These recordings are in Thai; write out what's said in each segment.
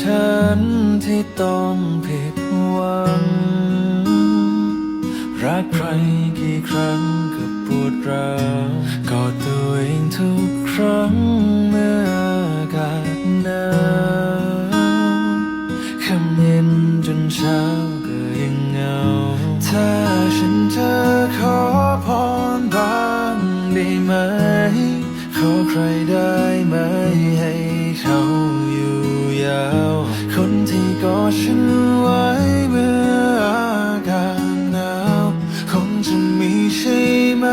ฉันที่ต้องผิดหวัง รักใครกี่ครั้งก็ปวดร้าวกอดตัวเองทุกครั้งเมื่ออากาศหนาวค่ำเย็นจนเช้าก็ยังเหงา ถ้าฉันจะขอพรบ้างได้ไหม ขอใครได้ อฉันไว้เมื่ออากาศหนาวคงจะมีใช่ไหม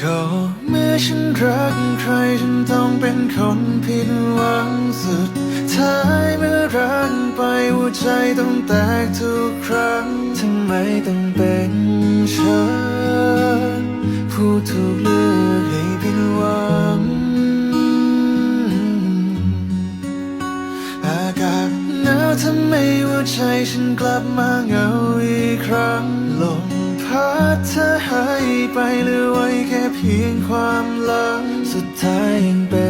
ก็เมื่อฉันรักใครฉันต้องเป็นคนผิดหวังสุดท้ายเมื่อรักไปหัวใจต้องแตกทุกครั้งทำไมต้องเป็น ไม่ว่าใจฉันกลับมาเหงาอีกครั้งลมพัดเธอหายไปเหลือไว้แค่เพียงความหลังสุดท้ายยังเป็น